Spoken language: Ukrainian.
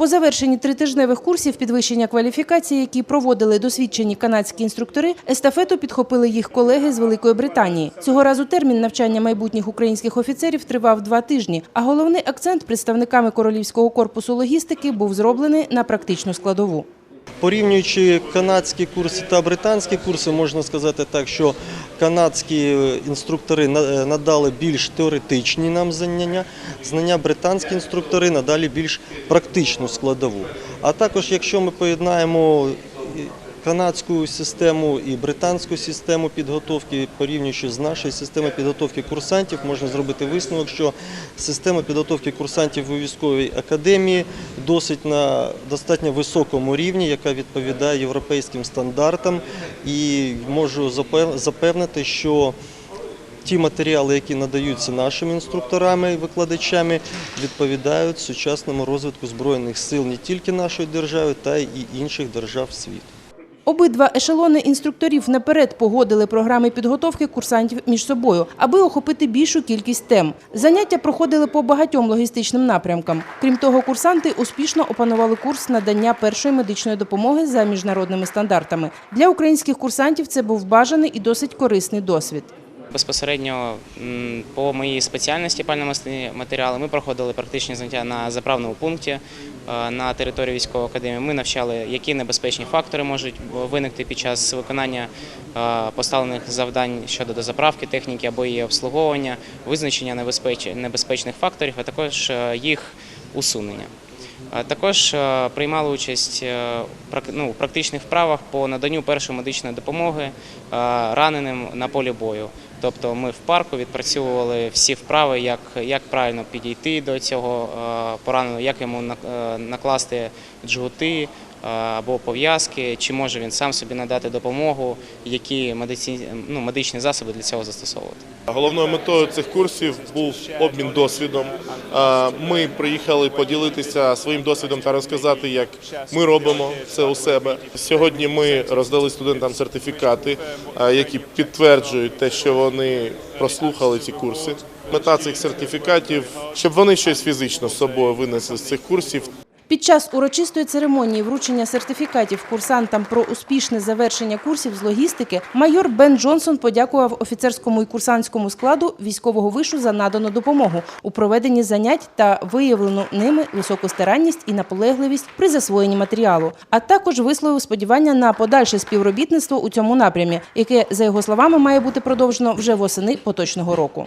По завершенні тритижневих курсів підвищення кваліфікації, які проводили досвідчені канадські інструктори, естафету підхопили їх колеги з Великої Британії. Цього разу термін навчання майбутніх українських офіцерів тривав два тижні, а головний акцент представниками королівського корпусу логістики був зроблений на практичну складову. Порівнюючи канадські курси та британські курси, можна сказати так, що канадські інструктори на- надали більш теоретичні нам знання, знання британські інструктори надали більш практичну складову. А також, якщо ми поєднаємо і канадську систему і британську систему підготовки, порівнюючи з нашою системою підготовки курсантів, можна зробити висновок, що система підготовки курсантів у військовій академії досить на достатньо високому рівні, яка відповідає європейським стандартам, і можу запевнити, що Ті матеріали, які надаються нашими інструкторами і викладачами, відповідають сучасному розвитку збройних сил не тільки нашої держави, та й інших держав світу. Обидва ешелони інструкторів наперед погодили програми підготовки курсантів між собою, аби охопити більшу кількість тем. Заняття проходили по багатьом логістичним напрямкам. Крім того, курсанти успішно опанували курс надання першої медичної допомоги за міжнародними стандартами. Для українських курсантів це був бажаний і досить корисний досвід. Безпосередньо по моїй спеціальності пальномасні матеріали ми проходили практичні заняття на заправному пункті е, на території військової академії. Ми навчали, які небезпечні фактори можуть виникти під час виконання е, поставлених завдань щодо дозаправки техніки або її обслуговування, визначення небезпеч- небезпечних факторів, а також е, їх усунення. Також е, приймали участь е, прак- ну, практичних вправах по наданню першої медичної допомоги е, раненим на полі бою. Тобто ми в парку відпрацьовували всі вправи, як, як правильно підійти до цього пораненого, як йому на- накласти джгути або пов'язки, чи може він сам собі надати допомогу, які медиці, ну, медичні засоби для цього застосовувати. Головною метою цих курсів був обмін досвідом. Ми приїхали поділитися своїм досвідом та розказати, як ми робимо це у себе. Сьогодні ми роздали студентам сертифікати, які підтверджують те, що вони прослухали ці курси. Мета цих сертифікатів, щоб вони щось фізично з собою винесли з цих курсів. Під час урочистої церемонії вручення сертифікатів курсантам про успішне завершення курсів з логістики майор Бен Джонсон подякував офіцерському і курсантському складу військового вишу за надану допомогу у проведенні занять та виявлену ними високу старанність і наполегливість при засвоєнні матеріалу. А також висловив сподівання на подальше співробітництво у цьому напрямі, яке, за його словами, має бути продовжено вже восени поточного року.